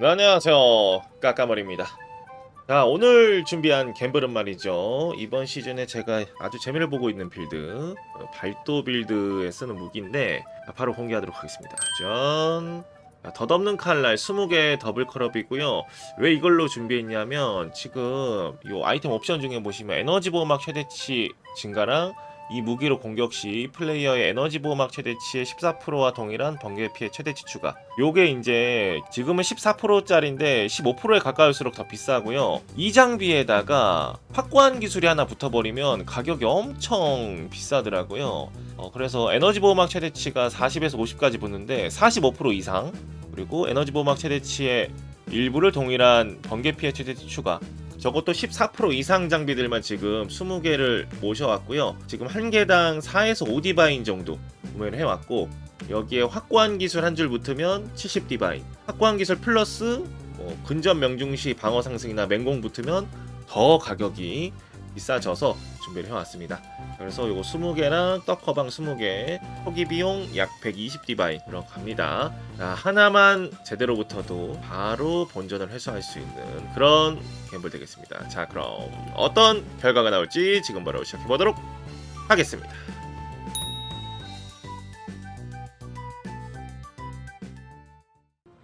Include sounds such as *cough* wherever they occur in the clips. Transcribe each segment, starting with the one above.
네, 안녕하세요. 까까머리입니다. 자 오늘 준비한 갬블은 말이죠. 이번 시즌에 제가 아주 재미를 보고 있는 빌드 어, 발도 빌드에 쓰는 무기인데 자, 바로 공개하도록 하겠습니다. 전 자, 덧없는 칼날 20개 더블 컬업이고요. 왜 이걸로 준비했냐면 지금 이 아이템 옵션 중에 보시면 에너지 보호막 최대치 증가랑 이 무기로 공격 시 플레이어의 에너지 보호막 최대치의 14%와 동일한 번개 피해 최대치 추가. 요게 이제 지금은 14%짜리인데 15%에 가까울수록 더 비싸고요. 이 장비에다가 확고한 기술이 하나 붙어버리면 가격이 엄청 비싸더라고요. 어, 그래서 에너지 보호막 최대치가 40에서 50까지 붙는데 45% 이상 그리고 에너지 보호막 최대치의 일부를 동일한 번개 피해 최대치 추가. 저것도 14% 이상 장비들만 지금 20개를 모셔왔고요. 지금 한 개당 4에서 5디바인 정도 구매를 해왔고 여기에 확고한 기술 한 줄 붙으면 70디바인 확고한 기술 플러스 뭐 근접 명중시 방어 상승이나 맹공 붙으면 더 가격이 비싸져서 준비를 해왔습니다. 그래서 요거 20개랑 떡커방 20개 초기 비용 약 120디바인 들어갑니다. 자, 하나만 제대로 붙어도 바로 본전을 회수할 수 있는 그런 갬블 되겠습니다. 자 그럼 어떤 결과가 나올지 지금 바로 시작해보도록 하겠습니다.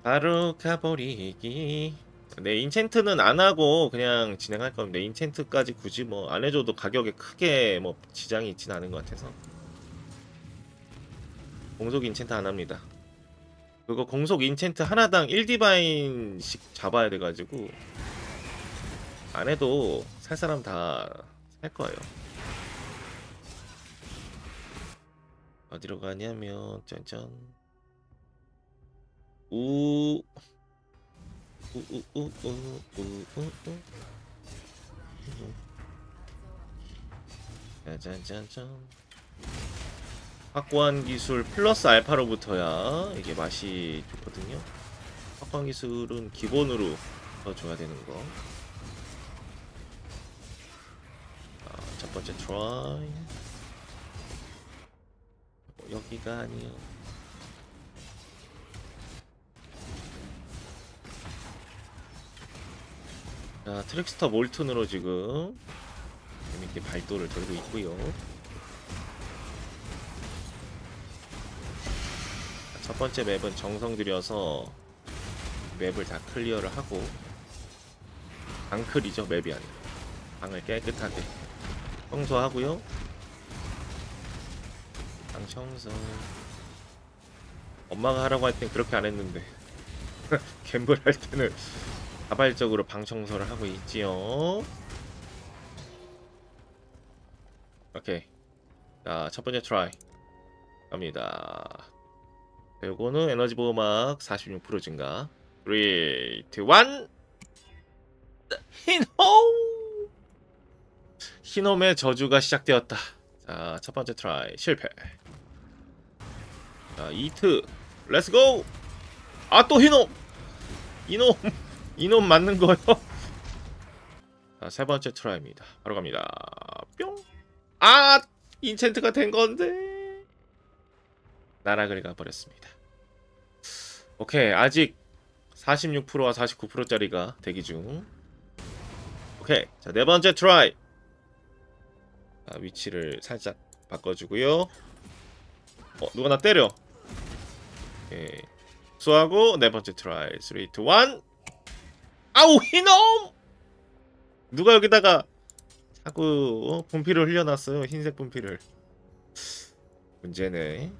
바로 가버리기 네 인챈트는 안 하고 그냥 진행할 겁니다 인챈트까지 굳이 뭐 안 해줘도 가격에 크게 뭐 지장이 있진 않은 것 같아서. 공속 인챈트 안 합니다. 그거 공속 인챈트 하나당 1디바인씩 잡아야 돼가지고 안 해도 살 사람 다 살 거예요. 어디로 가냐면 짠짠. 우 짜잔짠짠 확고한 기술 플러스 알파로 붙어야 이게 맛이 좋거든요. 확고한 기술은 기본으로 더 줘야 되는 거. 아, 첫 번째 트라이. 어, 여기가 아니요 자, 트랙스터 몰튼으로 지금 재밌게 발도를 돌고 있고요. 자, 첫 번째 맵은 정성 들여서 맵을 다 클리어를 하고 방클이죠 맵이 아니라 방을 깨끗하게 청소하고요. 방 청소. 엄마가 하라고 할 땐 그렇게 안 했는데 *laughs* 갬블 할 때는 자발적으로 방 청소를 하고 있지요. 오케이. 자, 첫 번째 트라이. 갑니다. 요거는 에너지 보호막 46% 증가. 3, 2, 1. 히놈! 히놈의 저주가 시작되었다. 자, 첫 번째 트라이. 실패. 자, 이트. 렛츠고! 아, 또 히놈! 이놈! 이놈 맞는 거요? *laughs* 자, 세 번째 트라이입니다. 바로 갑니다. 뿅. 아, 인챈트가 된 건데. 나락을 가 버렸습니다. 오케이, 아직 46%와 49%짜리가 대기 중. 오케이, 자, 네 번째 트라이. 자, 위치를 살짝 바꿔주고요. 어, 누가 나 때려. 오케이. 수하고 네 번째 트라이. 3, 2, 1. 아우 이놈! 누가 여기다가 자꾸 어? 분필을 흘려놨어요 흰색 분필을. 문제네.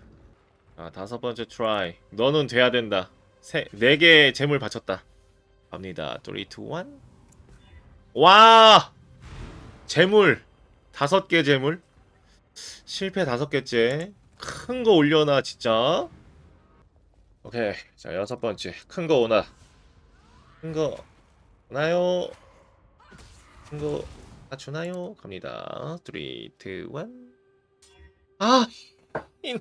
아 다섯 번째 트라이. 너는 돼야 된다. 세, 네 개의 재물 바쳤다. 갑니다. 3, 2, 1 와! 재물. 다섯 개 재물. 실패 다섯 개째. 큰 거 올려놔 진짜. 오케이. 자 여섯 번째. 큰 거 오나? 큰거 나요? 이거 다 주나요? 갑니다. 3, 2, 1. 아! 이놈.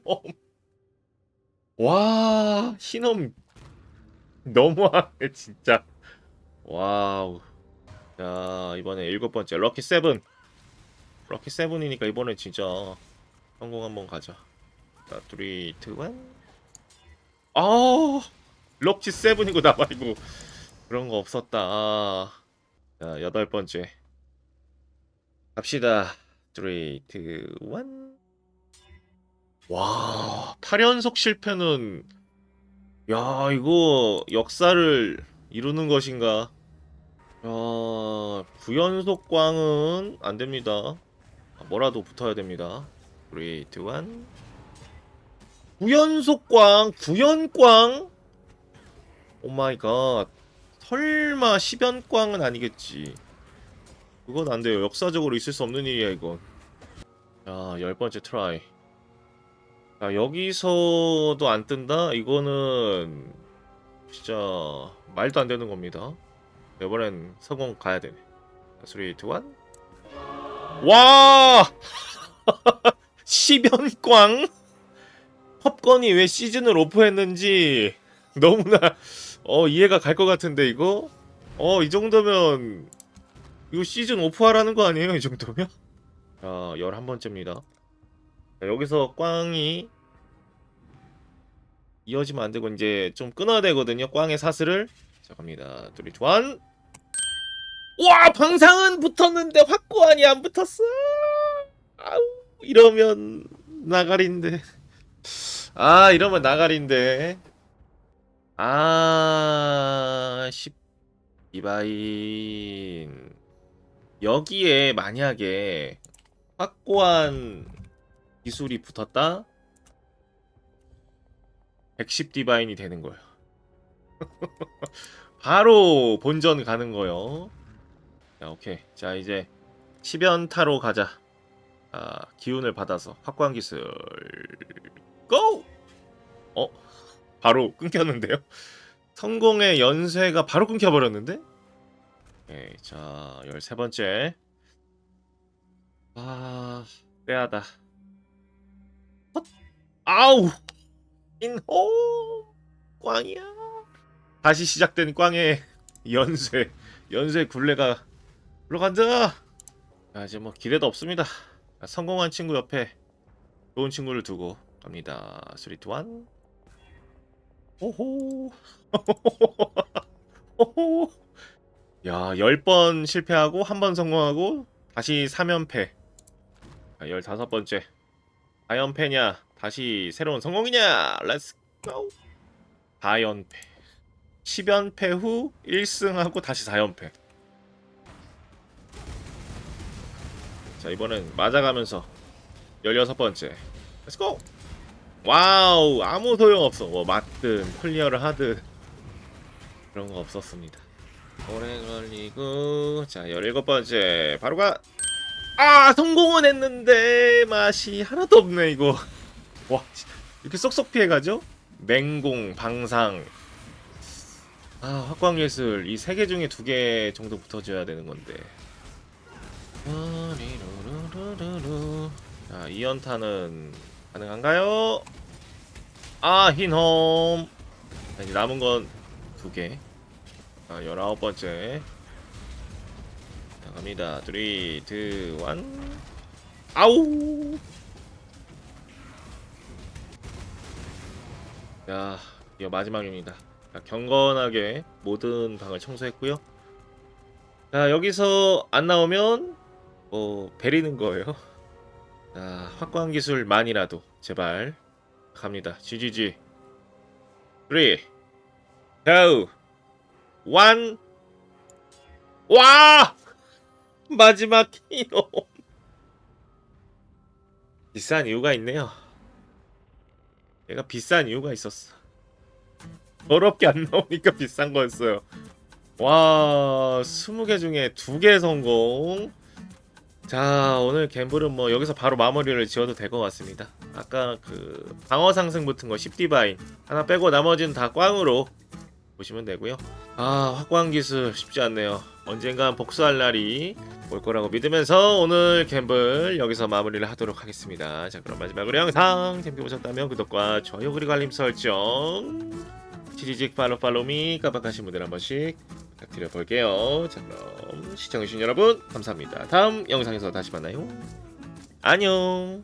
와, 이놈. 너무하네, 진짜. 와우. 자, 이번에 일곱 번째, 럭키 세븐. 럭키 세븐이니까 이번에 진짜 성공 한번 가자. 자, 3, 2, 1. 아! 럭키 세븐이고, 나 말고. 그런 거 없었다. 아. 자, 여덟 번째. 갑시다. 3, 2, 1. 와, 8연속 실패는 야, 이거 역사를 이루는 것인가? 야, 9연속 꽝은 안 됩니다. 아, 뭐라도 붙어야 됩니다. 3, 2, 1. 9연속 꽝, 9연 꽝? 오 마이 갓. 설마 10연 꽝은 아니겠지. 그건 안 돼요. 역사적으로 있을 수 없는 일이야, 이건. 자, 열 번째 트라이. 자, 여기서도 안 뜬다? 이거는 진짜 말도 안 되는 겁니다. 이번엔 성공 가야 되네. 3, 2, 1. 와! 10연 꽝? 팝건이 왜 시즌을 오프했는지 너무나 어 이해가 갈 것 같은데 이거? 어 이 정도면 이거 시즌 오프하라는 거 아니에요 이 정도면? 자 11번째입니다. 자, 여기서 꽝이 이어지면 안 되고 이제 좀 끊어야 되거든요 꽝의 사슬을. 자 갑니다. 3, 2, 1와 방상은 붙었는데 확고한이 안 붙었어! 아우 이러면 나가리인데. 아 이러면 나가리인데 아 12바인. 여기에 만약에 확고한 기술이 붙었다? 110 디바인이 되는 거예요. *laughs* 바로 본전 가는 거요. 자 오케이. 자 이제 10연타로 가자. 아 기운을 받아서 확고한 기술 고! 어? 바로 끊겼는데요? *laughs* 성공의 연쇄가 바로 끊겨버렸는데? 오케이, 자, 13번째. 아, 빼야다. 헛! 아우! 인호! 꽝이야. 다시 시작된 꽝의 *laughs* 연쇄. 연쇄 굴레가 올라간다! 자, 이제 뭐 기대도 없습니다. 자, 성공한 친구 옆에 좋은 친구를 두고 갑니다. 3, 2, 1. 오호. *laughs* 오호. 야, 10번 실패하고 한 번 성공하고 다시 3연패. 자, 15번째. 4연패냐? 다시 새로운 성공이냐? 렛츠 고. 4연패. 10연패 후 1승하고 다시 4연패. 자, 이번엔 맞아가면서 16번째. 렛츠 고! 와우 아무 소용 없어. 뭐 맞든 클리어를 하든. 그런 거 없었습니다. 오래 걸리고. 자 17번째. 바로 가 아 성공은 했는데 맛이 하나도 없네 이거. 와 이렇게 쏙쏙 피해가죠? 맹공 방상. 아 확광예술. 이 세 개 중에 두 개 정도 붙어줘야 되는 건데. 와리루루루루루. 자 2연타는 가능한가요? 아 흰홈. 자, 이제 남은 건 두개. 아 열아홉 번째. 자 갑니다. 3, 2, 1 아우! 야 이거 마지막입니다. 자, 경건하게 모든 방을 청소했고요. 자 여기서 안 나오면 뭐 베리는 거예요 *laughs* 자, 확고한 기술 만이라도 제발 갑니다. GGG. 3 2 1 와! 마지막 히로. 비싼 이유가 있네요. 얘가 비싼 이유가 있었어. 더럽게 안 나오니까 비싼 거였어요. 와, 20개 중에 2개 성공. 자 오늘 갬블은 뭐 여기서 바로 마무리를 지어도 될 것 같습니다. 아까 그 방어 상승 붙은 거 10디바인 하나 빼고 나머지는 다 꽝으로 보시면 되고요. 아 확고한 기술 쉽지 않네요. 언젠간 복수할 날이 올 거라고 믿으면서 오늘 갬블 여기서 마무리를 하도록 하겠습니다. 자 그럼 마지막으로 영상 재밌게 보셨다면 구독과 좋아요 그리고 알림 설정 치리직 팔로 팔로미 깜빡하신 분들 한 번씩 부탁드려 볼게요. 자 그럼 시청해주신 여러분 감사합니다. 다음 영상에서 다시 만나요. 안녕.